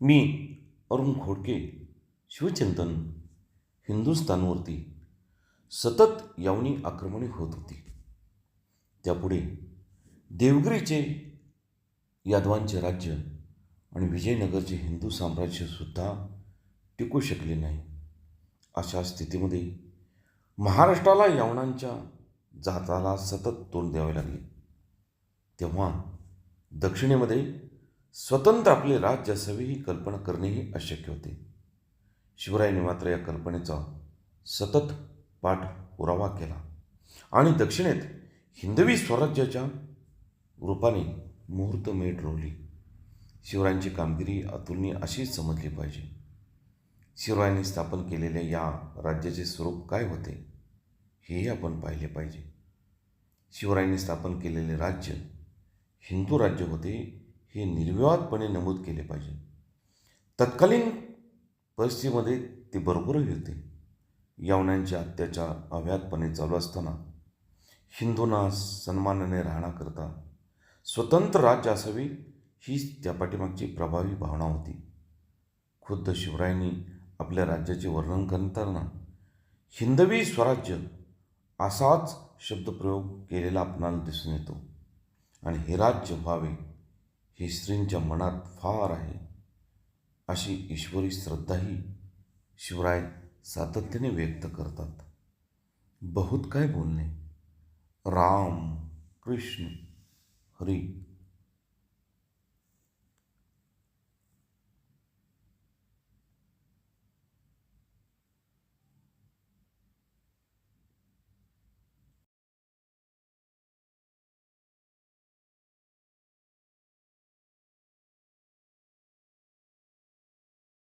मी अरुण खोडके शिवचिंतन हिंदुस्थानवरती सतत यावनी आक्रमणे होत होती. त्यापुढे देवगिरीचे यादवांचे राज्य आणि विजयनगरचे हिंदू साम्राज्यसुद्धा टिकू शकले नाही. अशा स्थितीमध्ये महाराष्ट्राला यावनांच्या जाताला सतत तोंड द्यावे लागले. तेव्हा दक्षिणेमध्ये स्वतंत्र आपले राज्य असावे ही कल्पना करणेही अशक्य होते. शिवरायांनी मात्र या कल्पनेचा सतत पाठपुरावा केला. आणि दक्षिणेत हिंदवी स्वराज्याच्या रूपाने मुहूर्त मेट रोवली. शिवरायांची कामगिरी अतुलनीय अशीच समजली पाहिजे. शिवरायांनी स्थापन केलेल्या या राज्याचे स्वरूप काय होते हेही आपण पाहिले पाहिजे. शिवरायांनी स्थापन केलेले राज्य हिंदू राज्य होते हे निर्विवादपणे नमूद केले पाहिजे. तत्कालीन परिस्थितीमध्ये ते बरोबरही होते. यवनांचे अत्याचार अव्यातपणे चालू असताना हिंदूंना सन्मानाने राहण्याकरता स्वतंत्र राज्य असावे हीच त्या पाठीमागची प्रभावी भावना होती. खुद्द शिवरायांनी आपल्या राज्याचे वर्णन करताना हिंदवी स्वराज्य असाच शब्दप्रयोग केलेला आपणाला दिसून येतो. आणि हे राज्य व्हावे ही स्त्रींच्या मनात फार आहे. अशी ईश्वरी श्रद्धाही शिवराय सातत्याने व्यक्त करतात. बहुत काय बोलणे? राम कृष्ण हरी